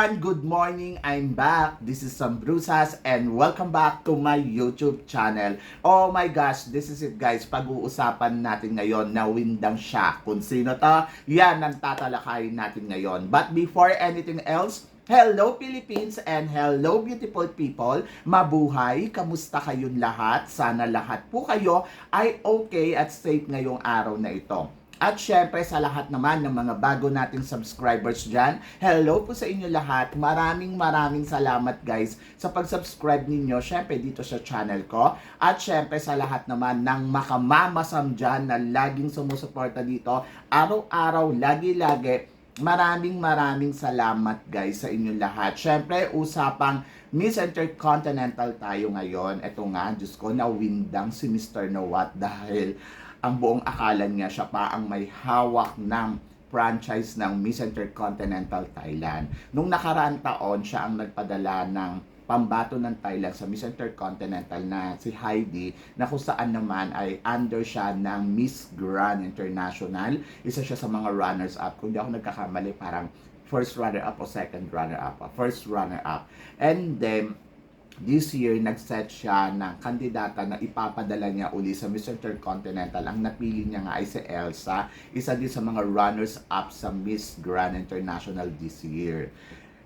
Everyone! Good morning! I'm back. This is Sam Brusas and welcome back to my YouTube channel. Oh my gosh, this is it guys. Pag-uusapan natin ngayon na windang siya. Kung sino to, yan ang tatalakayin natin ngayon. But before anything else, Hello Philippines and hello beautiful people. Mabuhay, kamusta kayong lahat? Sana lahat po kayo ay okay at safe ngayong araw na ito. At syempre sa lahat naman ng mga bago nating subscribers dyan, hello po sa inyo lahat. Maraming maraming salamat guys sa pag-subscribe ninyo syempre dito sa channel ko. At syempre sa lahat naman ng makamamasam dyan na laging sumusuporta dito, araw-araw, lagi-lagi. Maraming maraming salamat guys sa inyong lahat. Syempre, usapang Miss Intercontinental tayo ngayon. Ito nga, Diyos ko, nawindang si Mr. Nawat dahil ang buong akala niya siya pa ang may hawak ng franchise ng Miss Intercontinental Thailand. Nung nakaraan taon, siya ang nagpadala ng pambato ng Thailand sa Miss Intercontinental na si Heidi na kung saan naman ay under siya ng Miss Grand International. Isa siya sa mga runners-up. Kung di ako nagkakamali, parang first runner-up o second runner-up. First runner-up. And then, this year, nag-set siya ng kandidata na ipapadala niya uli sa Miss Intercontinental. Ang napili niya nga ay si Elsa, isa din sa mga runners-up sa Miss Grand International this year.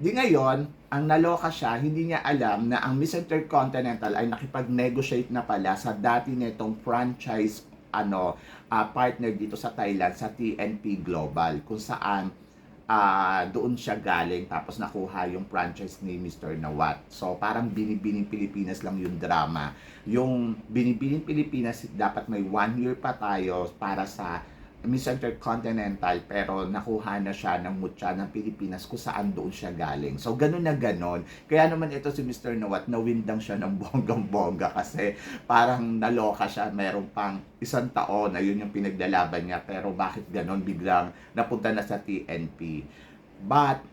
Di ngayon, ang naloka siya, hindi niya alam na ang Miss Intercontinental ay nakipag-negotiate na pala sa dati nitong franchise ano ah, partner dito sa Thailand sa TNP Global kung saan ah, doon siya galing tapos nakuha yung franchise ni Mr. Nawat. So parang binibining Pilipinas lang yung drama. Yung binibining Pilipinas dapat may one year pa tayo para sa Miss Intercontinental pero nakuha na siya ng mutya ng Pilipinas kung saan doon siya galing. So ganun na ganun. Kaya naman ito si Mr. Nawat nawindang siya ng bonggang-bongga kasi parang naloka siya. Meron pang isang taon na yun yung pinaglalaban niya pero bakit ganun biglang napunta na sa TNP. But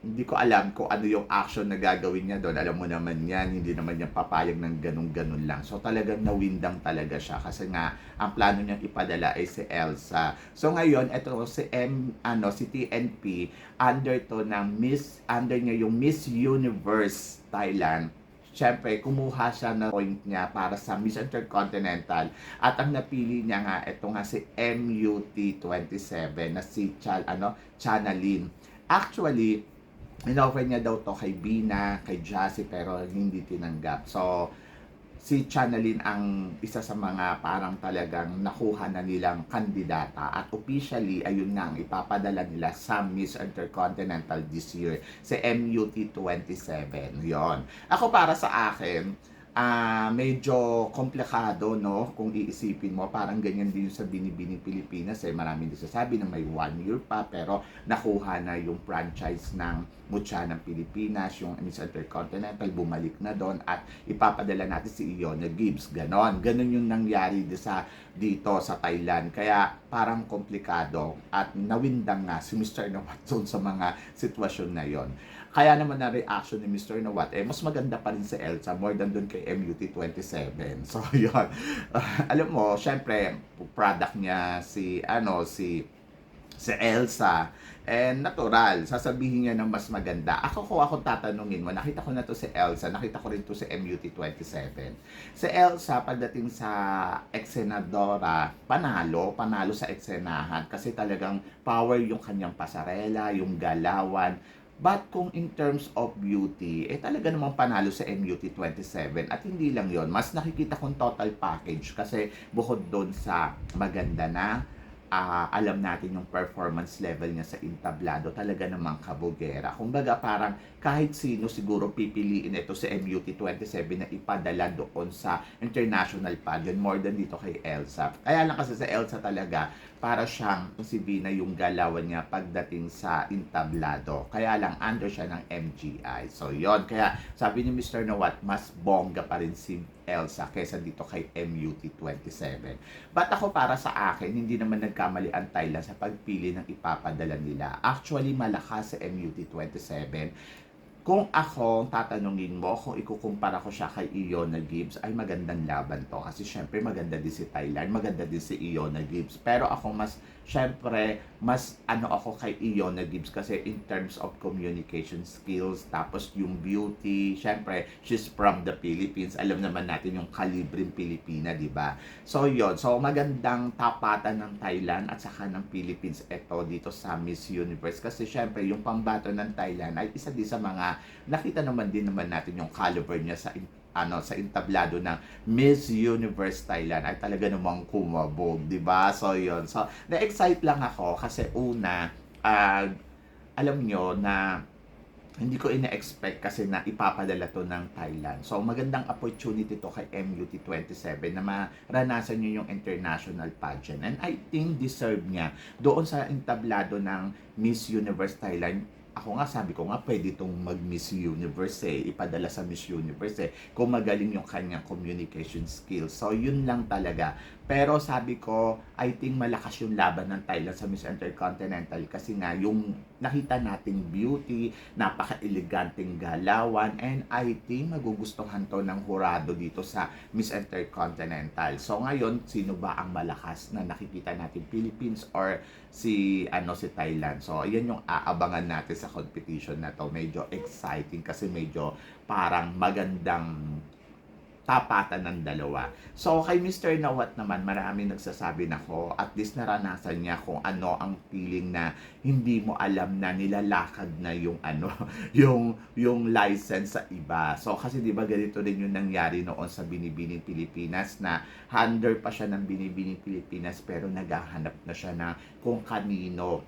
hindi ko alam kung ano yung action na gagawin niya doon. Alam mo naman yan, hindi naman niya papayag ng ganun-ganun lang. So talagang nawindang talaga siya kasi nga ang plano niyang ipadala ay si Elsa. So ngayon, ito si M, ano, si TNP, under to ng Miss, under niya yung Miss Universe Thailand. Siyempre, kumuha siya na point niya para sa Miss Intercontinental. At ang napili niya nga, ito nga si MUT27 na si Chal, ano, Chanalin. Actually, in-offer niya daw to kay Bina, kay Jassy, pero hindi tinanggap. So, si Channeline ang isa sa mga parang talagang nakuha na nilang kandidata. At officially ayun nga ang ipapadala nila sa Miss Intercontinental this year sa MUT27 yon ako para sa akin ah medyo komplikado no? Kung iisipin mo parang ganyan din sa binibining Pilipinas eh. Maraming sasabi na may one year pa pero nakuha na yung franchise ng Mutya ng Pilipinas yung Miss Intercontinental bumalik na doon at ipapadala natin si Iona Gibbs ganon. Ganon yung nangyari di sa dito sa Thailand. Kaya parang komplikado at nawindang nga si Mr. Nawat doon sa mga sitwasyon na yon kaya naman na reaction ni Mr. Nawat, eh, mas maganda pa rin si Elsa more than doon kay MUT27. So, yun. alam mo, syempre, product niya si, ano, si, si Elsa. And natural, sasabihin niya ng mas maganda. Ako ko ako tatanungin mo, nakita ko na to si Elsa, nakita ko rin to si MUT27. Si Elsa, pagdating sa eksenadora, panalo, panalo sa eksenahan kasi talagang power yung kanyang pasarela, yung galawan, But kung in terms of beauty, eh talaga namang panalo sa MUT27 at hindi lang yon mas nakikita kong total package kasi bukod doon sa maganda na ah, alam natin yung performance level niya sa entablado talaga namang kabugera. Kumbaga parang kahit sino siguro pipiliin ito sa MUT27 na ipadala doon sa international pageant more than dito kay Elsa. Kaya lang kasi sa Elsa talaga para siyang si Vina yung galawan niya pagdating sa entablado. Kaya lang under siya ng MGI. So yon Kaya sabi ni Mr. Nawat, mas bongga pa rin si Elsa kesa dito kay MUT27. But ako para sa akin, hindi naman nagkamali ang Thailand sa pagpili ng ipapadala nila. Actually, malakas sa MUT27 kung ako tatanungin mo, kung ikukumpara ko siya kay Iona Gibbs, ay magandang laban to. Kasi syempre maganda din si Thailand, maganda din si Iona Gibbs. Pero ako mas syempre, mas ano ako kay Iona Gibbs kasi in terms of communication skills, tapos yung beauty, syempre, she's from the Philippines. Alam naman natin yung kalibreng Pilipina, di ba? So, yon So, magandang tapatan ng Thailand at saka ng Philippines ito dito sa Miss Universe. Kasi, syempre, yung pambato ng Thailand ay isa din sa mga, nakita naman din naman natin yung caliber niya sa ano sa entablado ng Miss Universe Thailand ay talaga namang kumabog, 'di ba? So 'yon. So na-excite lang ako kasi una ah, alam nyo na hindi ko ina-expect kasi na ipapadala to ng Thailand. So, magandang opportunity to kay MUT27 na maranasan nyo yung international pageant. And I think deserve niya doon sa entablado ng Miss Universe Thailand ako nga sabi ko nga pwede itong mag Miss Universe eh, ipadala sa Miss Universe eh, kung magaling yung kanyang communication skills. So yun lang talaga. Pero sabi ko, I think malakas yung laban ng Thailand sa Miss Intercontinental kasi nga yung nakita nating beauty, napaka-eleganteng galawan, and I think magugustuhan to ng hurado dito sa Miss Intercontinental. So ngayon, sino ba ang malakas na nakikita natin Philippines or si ano si Thailand. So ayan yung aabangan natin sa competition na to. Medyo exciting kasi medyo parang magandang tapatan ng dalawa. So, kay Mr. Nawat naman, marami nagsasabi na ko, at least naranasan niya kung ano ang feeling na hindi mo alam na nilalakad na yung ano, yung yung license sa iba. So, kasi 'di ba ganito din yung nangyari noon sa Binibining Pilipinas na handler pa siya ng Binibining Pilipinas pero naghahanap na siya na kung kanino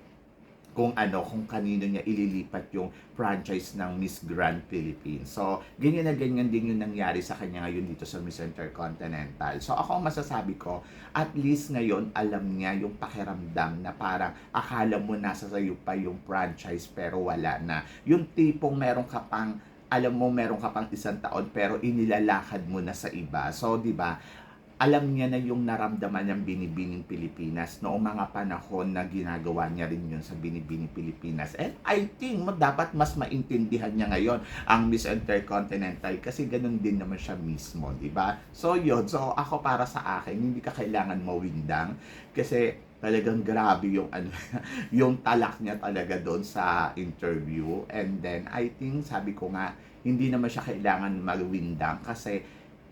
kung ano, kung kanino niya ililipat yung franchise ng Miss Grand Philippines. So, ganyan na ganyan din yung nangyari sa kanya ngayon dito sa Miss Intercontinental. So, ako ang masasabi ko, at least ngayon alam niya yung pakiramdam na parang akala mo nasa sayo pa yung franchise pero wala na. Yung tipong meron ka pang alam mo meron ka pang isang taon pero inilalakad mo na sa iba. So, 'di ba? Alam niya na yung naramdaman ng Binibining Pilipinas noong mga panahon na ginagawa niya rin yun sa Binibining Pilipinas. And I think dapat mas maintindihan niya ngayon ang Miss Intercontinental kasi ganun din naman siya mismo, di ba? So yun, so ako para sa akin, hindi ka kailangan mawindang kasi talagang grabe yung ano yung talak niya talaga doon sa interview and then I think sabi ko nga hindi naman siya kailangan magwindang kasi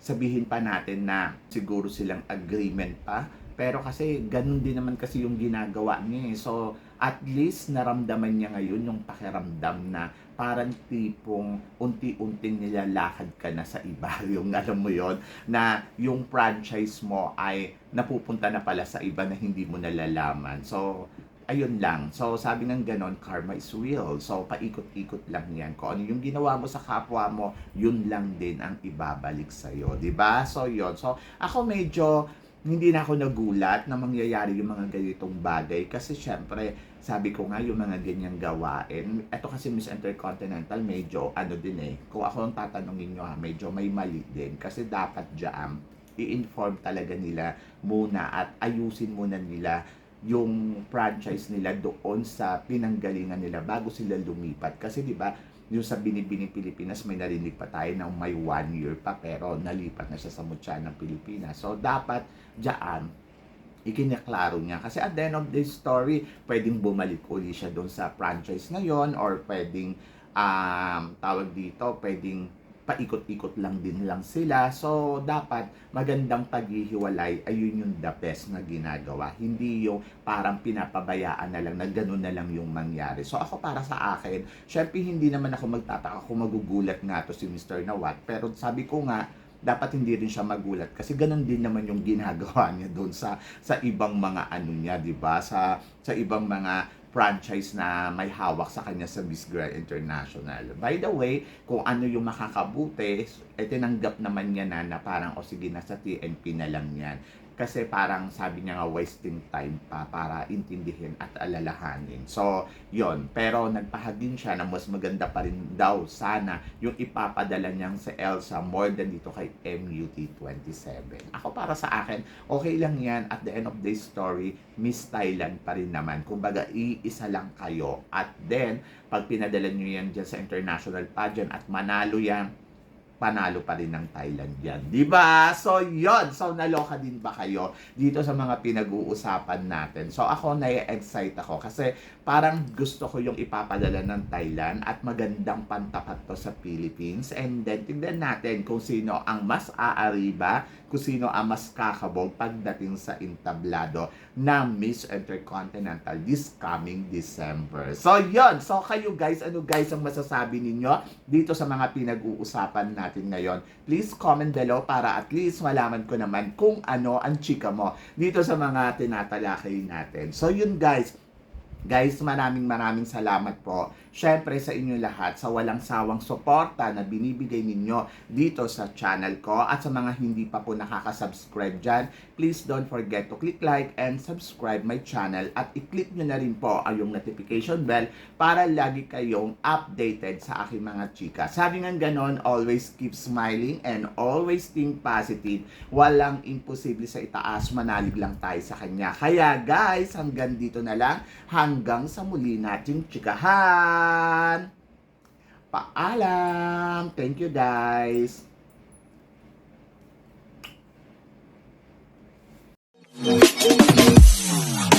sabihin pa natin na siguro silang agreement pa. Pero kasi ganun din naman kasi yung ginagawa niya eh. So, at least naramdaman niya ngayon yung pakiramdam na parang tipong unti-unting nilalakad ka na sa iba. Yung alam mo yon na yung franchise mo ay napupunta na pala sa iba na hindi mo nalalaman. So, ayun lang. So, sabi ng ganon, karma is real. So, paikot-ikot lang yan. Kung ano yung ginawa mo sa kapwa mo, yun lang din ang ibabalik sa'yo. ba So, yun. So, ako medyo hindi na ako nagulat na mangyayari yung mga ganitong bagay kasi syempre sabi ko nga yung mga ganyang gawain eto kasi Miss Intercontinental medyo ano din eh kung ako ang tatanungin nyo ha medyo may mali din kasi dapat diyan i-inform talaga nila muna at ayusin muna nila yung franchise nila doon sa pinanggalingan nila bago sila lumipat. Kasi di ba yung sa Binibining Pilipinas may narinig pa tayo na may one year pa pero nalipat na siya sa Mutya ng Pilipinas. So dapat diyan ikinaklaro niya. Kasi at the end of the story, pwedeng bumalik uli siya doon sa franchise na yon or pwedeng um, tawag dito, pwedeng paikot-ikot lang din lang sila. So, dapat magandang paghihiwalay, ayun yung the best na ginagawa. Hindi yung parang pinapabayaan na lang, na ganun na lang yung mangyari. So, ako para sa akin, syempre hindi naman ako magtataka kung magugulat nga to si Mr. Nawat. Pero sabi ko nga, dapat hindi rin siya magulat kasi ganun din naman yung ginagawa niya doon sa sa ibang mga ano niya, 'di ba? Sa sa ibang mga franchise na may hawak sa kanya sa Miss Grand International. By the way, kung ano yung makakabuti, eh, tinanggap naman niya na na parang, o sige, nasa TNP na lang yan. Kasi parang sabi niya nga wasting time pa para intindihin at alalahanin. So, yon Pero nagpahagin siya na mas maganda pa rin daw sana yung ipapadala niyang sa Elsa more than dito kay MUT27. Ako para sa akin, okay lang yan. At the end of the story, Miss Thailand pa rin naman. Kumbaga, iisa lang kayo. At then, pag pinadala niyo yan dyan sa international pageant at manalo yan, panalo pa rin ng Thailand yan. Ba? So, yon So, naloka din ba kayo dito sa mga pinag-uusapan natin? So, ako na-excite ako kasi parang gusto ko yung ipapadala ng Thailand at magandang pantapat to sa Philippines. And then, tignan natin kung sino ang mas aariba, kung sino ang mas kakabog pagdating sa entablado ng Miss Intercontinental this coming December. So, yon So, kayo guys, ano guys ang masasabi ninyo dito sa mga pinag-uusapan natin ngayon? Please comment below para at least malaman ko naman kung ano ang chika mo dito sa mga tinatalakay natin. So, yun guys. Guys, maraming maraming salamat po. Syempre sa inyo lahat sa walang sawang suporta na binibigay ninyo dito sa channel ko at sa mga hindi pa po nakaka-subscribe dyan, please don't forget to click like and subscribe my channel at i-click nyo na rin po ang yung notification bell para lagi kayong updated sa aking mga chika. Sabi nga ganon, always keep smiling and always think positive. Walang imposible sa itaas, manalig lang tayo sa kanya. Kaya guys, hanggang dito na lang, hanggang sa muli nating chikahan dyan. Paalam. Thank you guys. Thank you.